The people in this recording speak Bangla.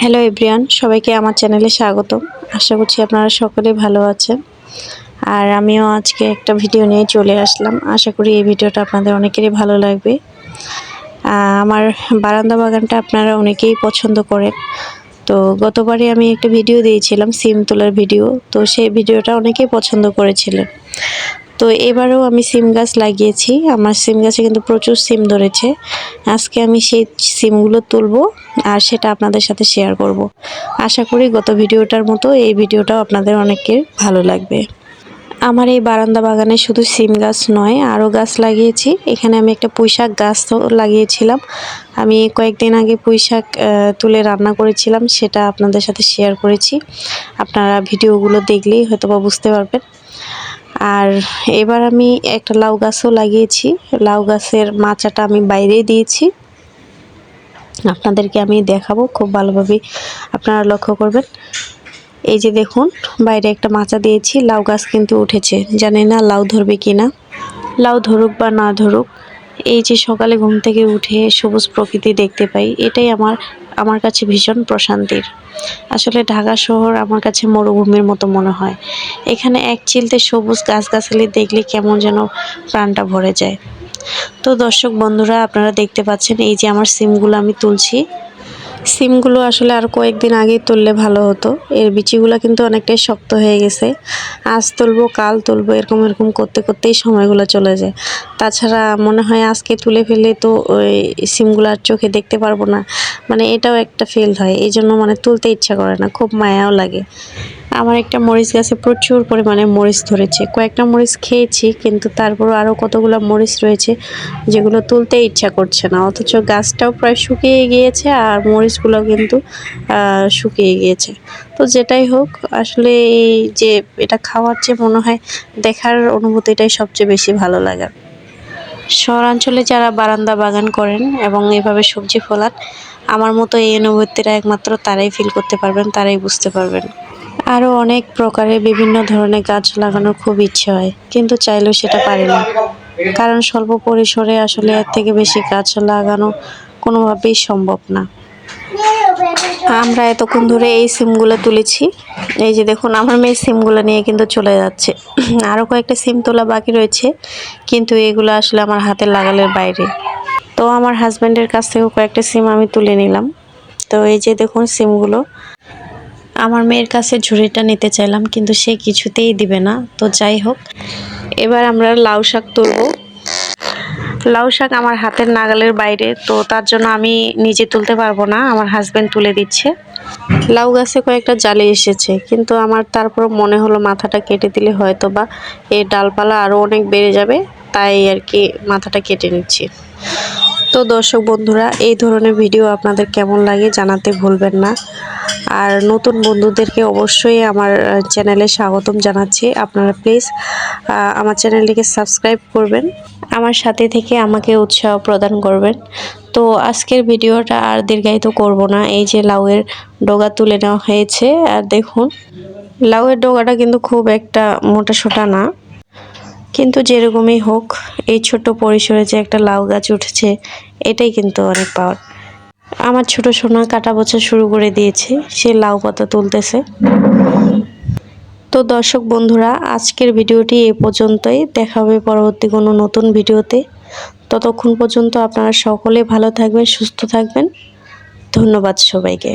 হ্যালো এভরিয়ান সবাইকে আমার চ্যানেলে স্বাগতম। আশা করছি আপনারা সকলেই ভালো আছেন। আর আমিও আজকে একটা ভিডিও নিয়ে চলে আসলাম। আশা করি এই ভিডিওটা আপনাদের অনেকেরই ভালো লাগবে। আমার বারান্দা বাগানটা আপনারা অনেকেই পছন্দ করেন। তো গতবারে আমি একটা ভিডিও দিয়েছিলাম, সিম তোলার ভিডিও তো সেই ভিডিওটা অনেকেই পছন্দ করেছিলেন। তো এবারেও আমি সিম গাছ লাগিয়েছি। আমার সিম গাছে কিন্তু প্রচুর সিম ধরেছে। আজকে আমি সেই সিমগুলো তুলবো আর সেটা আপনাদের সাথে শেয়ার করব। আশা করি গত ভিডিওটার মতো এই ভিডিওটাও আপনাদের অনেকের ভালো লাগবে। আমার এই বারান্দা বাগানে শুধু সিম গাছ নয়, আরও গাছ লাগিয়েছি। এখানে আমি একটা পুঁইশাক গাছ লাগিয়েছিলাম। আমি কয়েকদিন আগে পুঁইশাক তুলে রান্না করেছিলাম, সেটা আপনাদের সাথে শেয়ার করেছি। আপনারা ভিডিওগুলো দেখলেই হয়তো বা বুঝতে পারবেন। আর এবার আমি একটা লাউ গাছও লাগিয়েছি। লাউ গাছের মাচাটা আমি বাইরেই দিয়েছি। আপনাদেরকে আমি দেখাবো খুব ভালোভাবে। আপনারা লক্ষ্য করবেন, এই যে দেখুন, বাইরে একটা মাচা দিয়েছি, লাউ গাছ কিন্তু উঠেছে। জানি না লাউ ধরবে কি না লাউ ধরুক বা না ধরুক, এই যে সকালে ঘুম থেকে উঠে সবুজ প্রকৃতি দেখতে পাই, এটাই আমার আমার কাছে ভীষণ প্রশান্তির। আসলে ঢাকা শহর আমার কাছে মরুভূমির মতো মনে হয়। এখানে এক চিলতে সবুজ গাছগাছালি দেখলে কেমন যেন প্রাণটা ভরে যায়। তো দর্শক বন্ধুরা, আপনারা দেখতে পাচ্ছেন এই যে আমার সিমগুলো আমি তুলছি। সিমগুলো আসলে আর কয়েকদিন আগেই তুললে ভালো হতো। এর বিচিগুলো কিন্তু অনেকটাই শক্ত হয়ে গেছে। আজ তুলবো, কাল তুলবো, এরকম এরকম করতে করতেই সময়গুলো চলে যায়। তাছাড়া মনে হয় আজকে তুলে ফেলে তো ওই সিমগুলো আর চোখে দেখতে পারব না। মানে এটাও একটা ফেল হয়। এই জন্য মানে তুলতে ইচ্ছা করে না। খুব মায়াও লাগে। আমার একটা মরিচ গাছে প্রচুর পরিমাণে মরিচ ধরেছে। কয়েকটা মরিচ খেয়েছি, কিন্তু তারপরও আরও কতগুলো মরিচ রয়েছে যেগুলো তুলতে ইচ্ছা করছে না। অথচ গাছটাও প্রায় শুকিয়ে গিয়েছে আর মরিচগুলো কিন্তু শুকিয়ে গিয়েছে। তো যেটাই হোক, আসলে এই যে এটা খাওয়ার চেয়ে মনে হয় দেখার অনুভূতিটাই সবচেয়ে বেশি ভালো লাগার শহরাঞ্চলে যারা বারান্দা বাগান করেন এবং এভাবে সবজি ফলান, আমার মতো এই অনুভূতিটা একমাত্র তারাই ফিল করতে পারবেন, তারাই বুঝতে পারবেন। আরও অনেক প্রকারের বিভিন্ন ধরনের গাছ লাগানোর খুব ইচ্ছে হয়, কিন্তু চাইলেও সেটা পারি না। কারণ স্বল্প পরিসরে আসলে এর থেকে বেশি গাছ লাগানো কোনোভাবেই সম্ভব না। আমরা এতক্ষণ ধরে এই সিমগুলো তুলেছি। এই যে দেখুন, আমার মেয়ে সিমগুলো নিয়ে কিন্তু চলে যাচ্ছে। আরও কয়েকটা সিম তোলা বাকি রয়েছে, কিন্তু এগুলো আসলে আমার হাতে লাগালের বাইরে। তো আমার হাজব্যান্ডের কাছ থেকেও কয়েকটা সিম আমি তুলে নিলাম। তো এই যে দেখুন সিমগুলো। আমার মেয়ের কাছে ঝুড়িটা নিতে চাইলাম, কিন্তু সে কিছুতেই দিবে না। তো যাই হোক, এবার আমরা লাউ শাক তুলবো। লাউ শাক আমার হাতের নাগালের বাইরে, তো তার জন্য আমি নিজে তুলতে পারব না, আমার হাজব্যান্ড তুলে দিচ্ছে। লাউ গাছে কয়েকটা জালে এসেছে, কিন্তু আমার তারপর মনে হলো মাথাটা কেটে দিলে হয়তো বা এই ডালপালা আরও অনেক বেড়ে যাবে, তাই আর কি মাথাটা কেটে নিচ্ছি। তো দর্শক বন্ধুরা, এই ধরনের ভিডিও আপনাদের কেমন লাগে জানাতে ভুলবেন না। আর নতুন বন্ধুদেরকে অবশ্যই আমার চ্যানেলে স্বাগতম জানাচ্ছি। আপনারা প্লিজ আমার চ্যানেলটিকে সাবস্ক্রাইব করবেন। আমার সাথে থেকে আমাকে উৎসাহ প্রদান করবেন। তো আজকের ভিডিওটা আর দীর্ঘায়িত করব না। এই যে লাউয়ের ডোগা তুলে নেওয়া হয়েছে, আর দেখুন, লাউয়ের ডগাটা কিন্তু খুব একটা মোটা সোটা না। কিন্তু যেরকমই হোক, এই ছোট্ট পরিসরে যে একটা লাউ গাছ উঠেছে, এটাই কিন্তু অনেক পাওয়ার আমার ছোট সোনা কাটা বছর শুরু করে দিয়েছে, সে লাউ পাতা তুলতেছে। তো দর্শক বন্ধুরা, আজকের ভিডিওটি এ পর্যন্তই। দেখা হবে পরবর্তী কোনো নতুন ভিডিওতে। ততক্ষণ পর্যন্ত আপনারা সকলে ভালো থাকবেন, সুস্থ থাকবেন। ধন্যবাদ সবাইকে।